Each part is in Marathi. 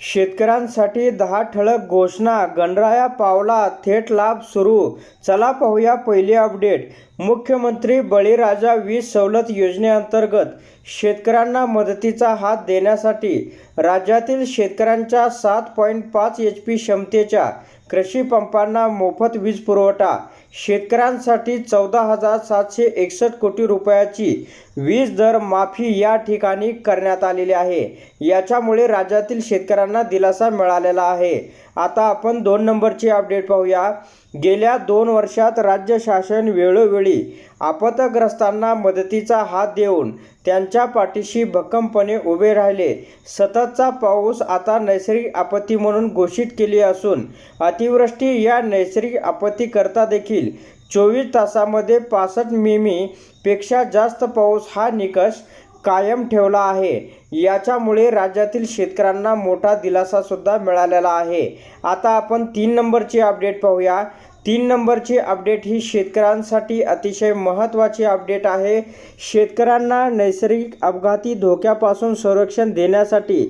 शेतकऱ्यांसाठी दहा ठळक घोषणा गणराया पावला थेट लाभ सुरू. चला पाहूया पहिली अपडेट. मुख्यमंत्री बळीराजा वीज सवलत योजनेअंतर्गत शेतकऱ्यांना मदतीचा हात देण्यासाठी राज्यातील शेतकऱ्यांच्या सात पॉईंट पाच एच पी क्षमतेच्या कृषी पंपांना मोफत वीज पुरवठा शेतकऱ्यांसाठी चौदा हजार सातशे एकसष्ट कोटी रुपयाची वीज दर माफी या ठिकाणी करण्यात आलेली आहे. याच्यामुळे राज्यातील शेतकऱ्यांना दिलासा मिळालेला आहे. आता आपण दोन नंबरची अपडेट पाहूया. गेल्या दोन वर्षात राज्य शासन वेळोवेळी आपतग्रस्तांना मदतीचा हात देऊन त्यांच्या पाठीशी भक्कमपणे उभे राहिले. सततचा पाऊस आता नैसर्गिक आपत्ती म्हणून घोषित केली असून अतिवृष्टी या नैसर्गिक आपत्तीकरता देखील चोवीस तासामध्ये पासष्ट मिमी पेक्षा जास्त पाऊस हा निकष कायम ठेवला आहे. याच्यामुळे राज्यातील शेतकऱ्यांना मोठा दिलासासुद्धा मिळालेला आहे. आता आपण तीन नंबरची अपडेट पाहूया. तीन नंबरची अपडेट ही शेतकऱ्यांसाठी अतिशय महत्त्वाची अपडेट आहे. शेतकऱ्यांना नैसर्गिक अपघाती धोक्यापासून संरक्षण देण्यासाठी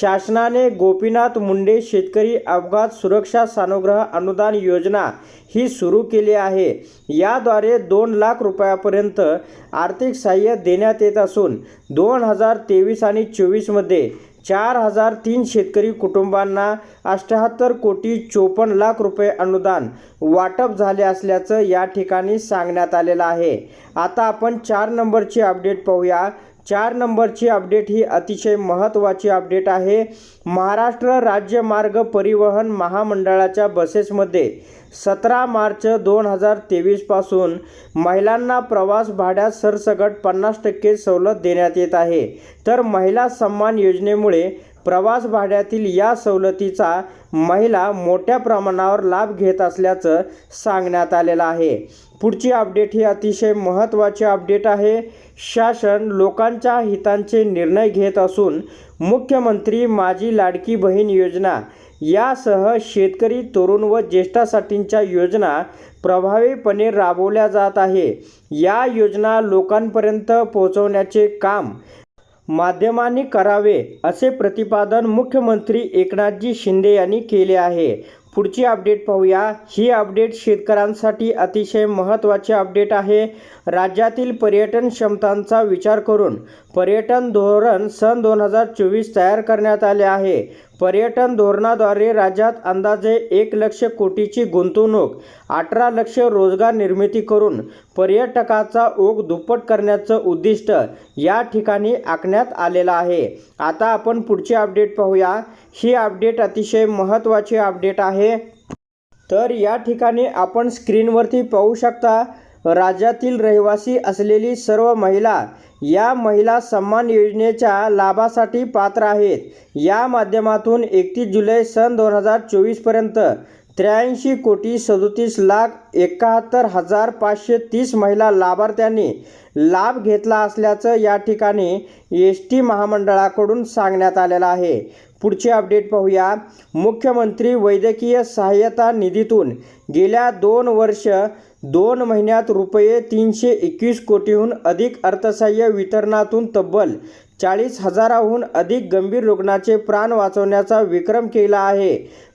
शासनाने गोपीनाथ मुंडे शेतकरी अपघात सुरक्षा सानुग्रह अनुदान योजना ही सुरू केली आहे. याद्वारे दोन लाख रुपयापर्यंत आर्थिक सहाय्य देण्यात येत असून दोन हजार तेवीस आणि चोवीसमध्ये चार हजार तीन शेतकरी कुटुंबांना अष्ट्याहत्तर कोटी चोपन्न लाख रुपये अनुदान वाटप झाले असल्याचं या ठिकाणी सांगण्यात आलेलं आहे. आता आपण चार नंबरची अपडेट पाहूया. चार नंबरची अपडेट ही अतिशय महत्त्वाची अपडेट आहे. महाराष्ट्र राज्य मार्ग परिवहन महामंडळाच्या बसेसमध्ये सतरा मार्च दोन हजार तेवीसपासून महिलांना प्रवास भाड्यात सरसकट पन्नास टक्के सवलत देण्यात येत आहे. तर महिला सन्मान योजनेमुळे प्रवास भाड्यातील या सवलतीचा महिला मोठ्या प्रमाणावर लाभ घेत असल्याचं सांगण्यात आलेलं आहे. पुढची अपडेट ही अतिशय महत्त्वाची अपडेट आहे. शासन लोकांच्या हितांचे निर्णय घेत असून मुख्यमंत्री माझी लाडकी बहीण योजना यासह शेतकरी तरुण व ज्येष्ठासाठींच्या योजना प्रभावीपणे राबवल्या जात आहे. या योजना लोकांपर्यंत पोहोचवण्याचे काम माध्यमांनी करावे असे प्रतिपादन मुख्यमंत्री एकनाथजी शिंदे यांनी केले आहे. पुढची अपडेट पाहूया. ही अपडेट शेतकऱ्यांसाठी अतिशय महत्त्वाची अपडेट आहे. राज्यातील पर्यटन क्षमतांचा विचार करून पर्यटन धोरण सन दोन हजार चोवीस तयार करण्यात आले आहे. पर्यटन धोरणाद्वारे राज्यात अंदाजे एक लक्ष कोटीची गुंतवणूक अठरा लक्ष रोजगार निर्मिती करून पर्यटकाचा ओघ दुप्पट करण्याचं उद्दिष्ट या ठिकाणी आखण्यात आलेलं आहे. आता आपण पुढची अपडेट पाहूया. ही अपडेट अतिशय महत्त्वाची अपडेट आहे. तर या ठिकाणी आपण स्क्रीनवरती पाहू शकता राज्यातील रहिवासी असलेली सर्व महिला या महिला सन्मान योजनेच्या लाभासाठी पात्र आहेत. या माध्यमातून एकतीस जुलै सन दोन हजार चोवीसपर्यंत त्र्याऐंशी कोटी सदोतीस लाख एकाहत्तर हजार पाचशे तीस महिला लाभार्थ्यांनी लाभ घेतला असल्याचं या ठिकाणी एस टी महामंडळाकडून सांगण्यात आलेलं आहे. पुढचे अपडेट पाहूया. मुख्यमंत्री वैद्यकीय सहाय्यता निधीतून गेल्या दोन वर्ष दोन महिन्यात रुपये तीनशे एकवीस कोटीहून अधिक अर्थसहाय्य वितरणातून तब्बल चाळीस हजाराहून अधिक गंभीर रुग्णाचे प्राण वाचवण्याचा विक्रम केला आहे.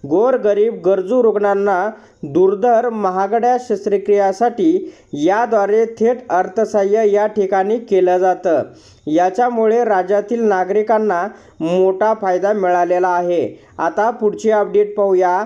गोरगरीब गरजू रुग्णांना दुर्धर महागड्या शस्त्रक्रियासाठी याद्वारे थेट अर्थसहाय्य या ठिकाणी केलं जातं. याच्यामुळे राज्यातील नागरिकांना मोठा फायदा मिळालेला आहे. आता पुढची अपडेट पाहूया.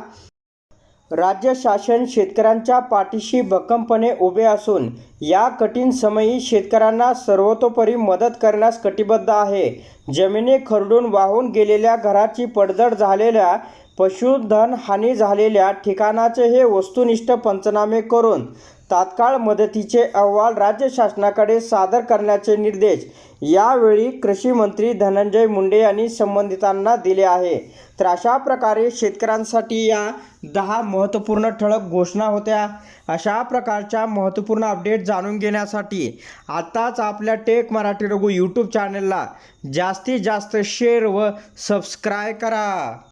राज्य शासन शेतकऱ्यांच्या पाठीशी भक्कमपणे उभे असून या कठीण समयी शेतकऱ्यांना सर्वतोपरी मदत करण्यास कटिबद्ध आहे. जमिनी खरडून वाहून गेलेल्या घराची पडझड झालेल्या पशुधन हानी झालेल्या ठिकाणाचे हे वस्तुनिष्ठ पंचनामे करून तात्काळ मदतीचे अहवाल राज्य शासनाकडे सादर करण्याचे निर्देश यावेळी कृषी मंत्री धनंजय मुंडे यांनी संबंधितांना दिले आहे. तर अशा प्रकारे शेतकऱ्यांसाठी या दहा महत्त्वपूर्ण ठळक घोषणा होत्या. अशा प्रकारच्या महत्त्वपूर्ण अपडेट जाणून घेण्यासाठी आत्ताच आपल्या टेक मराठी रघु यूट्यूब चॅनलला जास्तीत जास्त शेअर व सबस्क्राय करा.